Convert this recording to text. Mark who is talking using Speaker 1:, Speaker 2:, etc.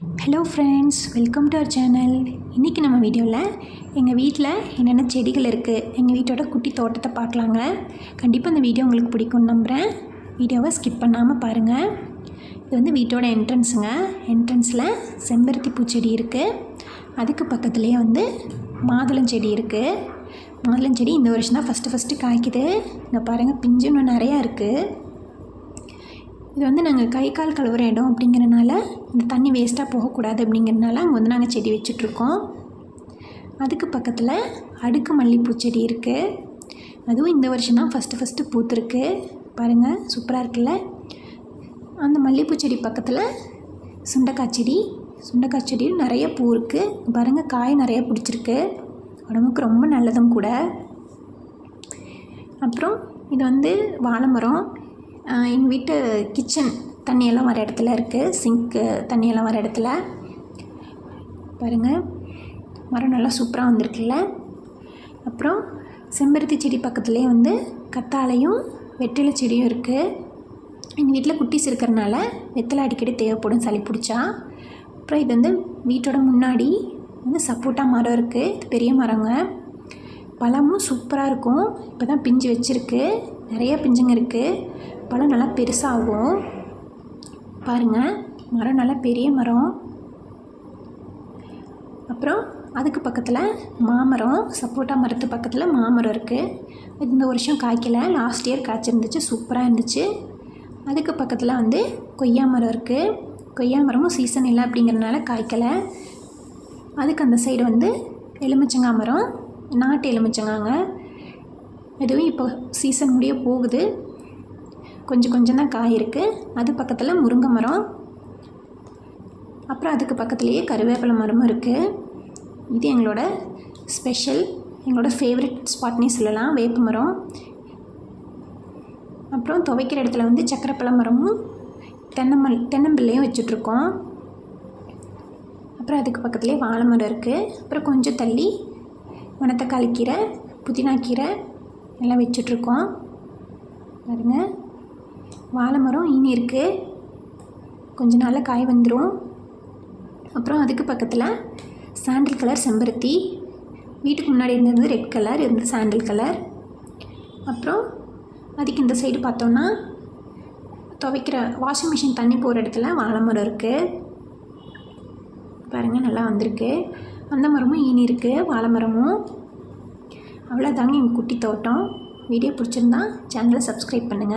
Speaker 1: Hello friends welcome to our channel இன்றைக்கி நம்ம வீடியோவில் எங்கள் வீட்டில் என்னென்ன செடிகள் இருக்குது எங்கள் வீட்டோட குட்டி தோட்டத்தை பார்க்கலாங்க. கண்டிப்பாக இந்த வீடியோ உங்களுக்கு பிடிக்கும்னு நம்புகிறேன் வீடியோவை ஸ்கிப் பண்ணாமல் பாருங்கள் இது வந்து வீட்டோட என்ட்ரன்ஸுங்க என்ட்ரன்ஸில் செம்பருத்தி பூச்செடி இருக்குது அதுக்கு பக்கத்துலேயே வந்து மாதுளம் செடி இருக்குது மாதுளம் செடி இந்த வருஷம் தான் ஃபஸ்ட்டு ஃபஸ்ட்டு காய்க்குது. இங்கே பாருங்கள் பிஞ்சு இன்னும் நிறையா இருக்குது இது வந்து நாங்கள் கை கால் கழுவுற இடம் அப்படிங்கிறனால இந்த தண்ணி வேஸ்ட்டாக போகக்கூடாது அப்படிங்கிறனால அங்கே வந்து நாங்கள் செடி வச்சிட்ருக்கோம். அதுக்கு பக்கத்தில் அடுக்கு மல்லிகைப்பூ செடி இருக்குது அதுவும் இந்த வருஷம் தான் ஃபஸ்ட்டு ஃபஸ்ட்டு பூத்துருக்கு. பாருங்கள் சூப்பராக இருக்குல்ல? அந்த மல்லிகைப்பூ செடி பக்கத்தில் சுண்டைக்காய் செடி. சுண்டைக்காய் செடியும் நிறைய பூ இருக்குது பாருங்கள் காய் நிறைய பிடிச்சிருக்கு. உடம்புக்கு ரொம்ப நல்லதும் கூட. அப்புறம் இது வந்து வாழை மரம். எங்கள் வீட்டு கிச்சன் தண்ணியெல்லாம் வர இடத்துல இருக்குது சிங்க்கு தண்ணியெல்லாம் வர இடத்துல. பாருங்கள் மரம் நல்லா சூப்பராக வந்திருக்குல்ல. அப்புறம் செம்பருத்தி செடி பக்கத்துலேயே வந்து கத்தாழையும் வெற்றிலை செடியும் இருக்குது எங்கள் வீட்டில் குட்டீஸ் இருக்கிறனால வெத்தலை அடிக்கடி தேவைப்படும். சளி பிடிச்சா. அப்புறம் இது வந்து வீட்டோட முன்னாடி வந்து சப்போட்டா மரம் இருக்குது இது பெரிய மரங்க. பழமும் சூப்பராக இருக்கும். இப்போ தான் பிஞ்சு வச்சுருக்கு. நிறைய பிஞ்சுங்க இருக்குது பழம் நல்லா பெருசாகும். பாருங்கள் மரம் நல்லா பெரிய மரம். அப்புறம் அதுக்கு பக்கத்தில் மாமரம் சப்போட்டா மரத்து பக்கத்தில் மாமரம் இருக்குது இந்த வருஷம் காய்க்கலை. லாஸ்ட் இயர் காய்ச்சிருந்துச்சு சூப்பராக இருந்துச்சு. அதுக்கு பக்கத்தில் வந்து கொய்யா மரம் இருக்குது கொய்யா மரமும் சீசன் இல்லை அப்படிங்கிறனால காய்க்கலை. அதுக்கு அந்த சைடு வந்து எலுமிச்சங்காய் மரம். நாட்டு எலுமிச்சங்காங்க. இதுவும் இப்போ சீசன் முடிய போகுது. கொஞ்சம் கொஞ்சம் தான் காய் இருக்குது அது பக்கத்தில் முருங்கை மரம். அப்புறம் அதுக்கு பக்கத்துலேயே கருவேப்பிலை மரமும் இருக்குது இது எங்களோட ஸ்பெஷல் எங்களோட ஃபேவரட் ஸ்பாட்னே சொல்லலாம். வேப்ப மரம். அப்புறம் துவைக்கிற இடத்துல வந்து சக்கரைப்பழ மரமும் தென்னமல் தென்னம்பிள்ளையும் வச்சுட்ருக்கோம். அப்புறம் அதுக்கு பக்கத்துலேயே வாழை மரம் இருக்குது அப்புறம் கொஞ்சம் தள்ளி மணத்தக்காளி கீரை புதினா கீரை எல்லாம் வச்சிட்ருக்கோம். பாருங்கள் வாழை மரம் இனி இருக்குது கொஞ்ச நாளில் காய் வந்துடும் அப்புறம் அதுக்கு பக்கத்தில் சாண்டில் கலர் செம்பருத்தி. வீட்டுக்கு முன்னாடி இருந்தது ரெட் கலர் இருந்தது சாண்டில் கலர் அப்புறம் அதுக்கு இந்த சைடு பார்த்தோன்னா துவைக்கிற வாஷிங் மிஷின் தண்ணி போகிற இடத்துல வாழை மரம் இருக்குது பாருங்கள் நல்லா வந்திருக்கு. அந்த மரமும் ஈனி இருக்குது வாழை மரமும் அவ்வளோதாங்க எங்கள் குட்டி தோட்டம். வீடியோ பிடிச்சிருந்தா சேனலை சப்ஸ்கிரைப் பண்ணுங்கள்